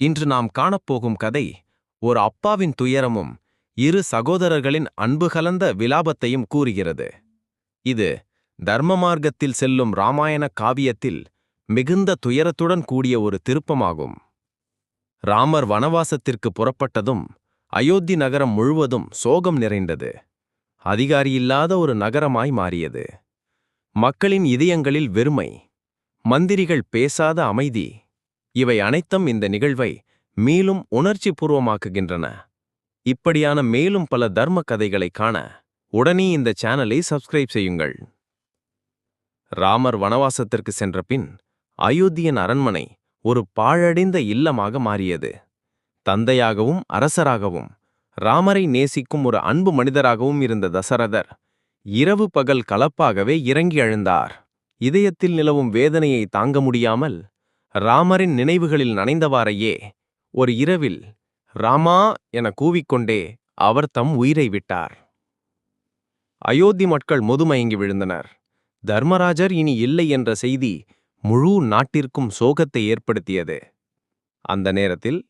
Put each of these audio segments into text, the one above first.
இன்று நாம் காணப்போகும் கதை ஒரு அப்பாவின் துயரமும் இரு சகோதரர்களின் அன்பு கலந்த விலாபத்தையும் கூறுகிறது. இது தர்ம மார்க்கத்தில் செல்லும் ராமாயண காவியத்தில் மிகுந்த துயரத்துடன் கூடிய ஒரு திருப்பமாகும். ராமர் வனவாசத்திற்கு புறப்பட்டதும் அயோத்தி நகரம் முழுவதும் சோகம் நிறைந்தது. அதிகாரியில்லாத ஒரு நகரமாய் மாறியது. மக்களின் இதயங்களில் வெறுமை மந்திரிகள் பேசாத அமைதி இவை அனைத்தும் இந்த நிகழ்வை மேலும் உணர்ச்சி பூர்வமாக்குகின்றன இப்படியான மேலும் பல தர்ம கதைகளை காண உடனே இந்த சேனலை சப்ஸ்கிரைப் செய்யுங்கள். ராமர் வனவாசத்திற்கு சென்ற பின் அயோத்தியன் அரண்மனை ஒரு பாழடைந்த இல்லமாக மாறியது. தந்தையாகவும் அரசராகவும் ராமரை நேசிக்கும் ஒரு அன்பு மனிதராகவும் இருந்த தசரதர் இரவு பகல் கலப்பாகவே இறங்கி அழுந்தார். இதயத்தில் நிலவும் வேதனையை தாங்க முடியாமல் ராமரின் நினைவுகளில் நனைந்தவாறையே ஒரு இரவில் ராமா என கூவிக்கொண்டே அவர் தம் உயிரை விட்டார். அயோத்தி மக்கள் முதுமயங்கி விழுந்தனர். தர்மராஜர் இனி இல்லை என்ற செய்தி முழு நாட்டிற்கும் சோகத்தை ஏற்படுத்தியது. அந்த நேரத்தில்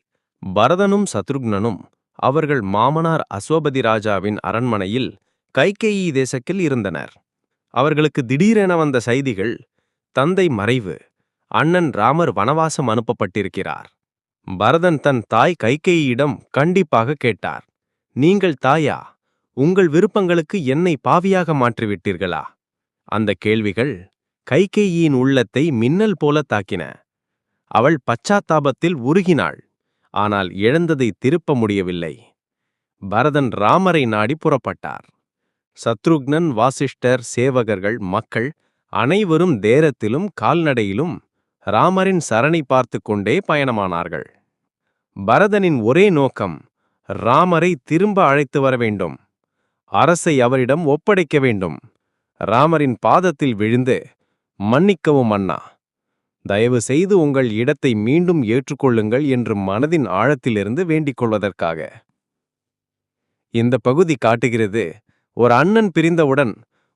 பரதனும் சத்ருக்னனும் அவர்கள் மாமனார் அஸ்வபதி ராஜாவின் அரண்மனையில் கைகேயி தேசத்தில் இருந்தனர். அவர்களுக்கு திடீரென வந்த செய்திகள் தந்தை மறைவு அண்ணன் ராமர் வனவாசம் அனுப்பப்பட்டிருக்கிறார். பரதன் தன் தாய் கைகையிடம் கண்டிப்பாக கேட்டார். நீங்கள் தாயா உங்கள் விருப்பங்களுக்கு என்னை பாவியாக மாற்றிவிட்டீர்களா? அந்த கேள்விகள் கைகேயியின் உள்ளத்தை மின்னல் போல தாக்கின. அவள் பச்சாத்தாபத்தில் உருகினாள். ஆனால் இழந்ததை திருப்ப முடியவில்லை. பரதன் ராமரை நாடி புறப்பட்டார். சத்ருக்னன் வாசிஷ்டர் சேவகர்கள் மக்கள் அனைவரும் தேரத்திலும் கால்நடையிலும் ராமரின் சரணை பார்த்து கொண்டே பயணமானார்கள். பரதனின் ஒரே நோக்கம் ராமரை திரும்ப அழைத்து வர வேண்டும். அரசை அவரிடம் ஒப்படைக்க வேண்டும். ராமரின் பாதத்தில் விழுந்து மன்னிக்கவும் அண்ணா தயவு செய்து உங்கள் இடத்தை மீண்டும் ஏற்றுக்கொள்ளுங்கள் என்று மனதின் ஆழத்திலிருந்து வேண்டிக் கொள்வதற்காக. இந்த பகுதி காட்டுகிறது ஒரு அண்ணன் பிரிந்தவுடன்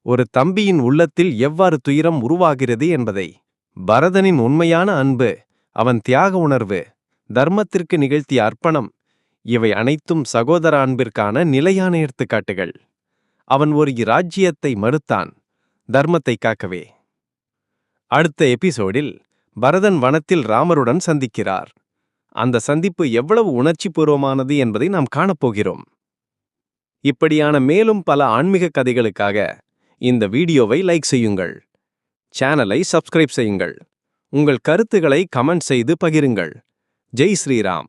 ஒரு தம்பியின் உள்ளத்தில் எவ்வாறு துயரம் உருவாகிறது என்பதை. பரதனின் உண்மையான அன்பு அவன் தியாக உணர்வு தர்மத்திற்கு நிகழ்த்திய அர்ப்பணம் இவை அனைத்தும் சகோதர அன்பிற்கான நிலையான எடுத்துக்காட்டுகள். அவன் ஒரு இராஜ்யத்தை மறுத்தான். தர்மத்தை காக்கவே. அடுத்த எபிசோடில் பரதன் வனத்தில் ராமருடன் சந்திக்கிறார். அந்த சந்திப்பு எவ்வளவு உணர்ச்சிபூர்வமானது என்பதை நாம் காணப்போகிறோம். இப்படியான மேலும் பல ஆன்மீக கதைகளுக்காக இந்த வீடியோவை லைக் செய்யுங்கள். சேனலை சப்ஸ்கிரைப் செய்யுங்கள். உங்கள் கருத்துக்களை கமெண்ட் செய்து பகிருங்கள். ஜெய் ஸ்ரீராம்.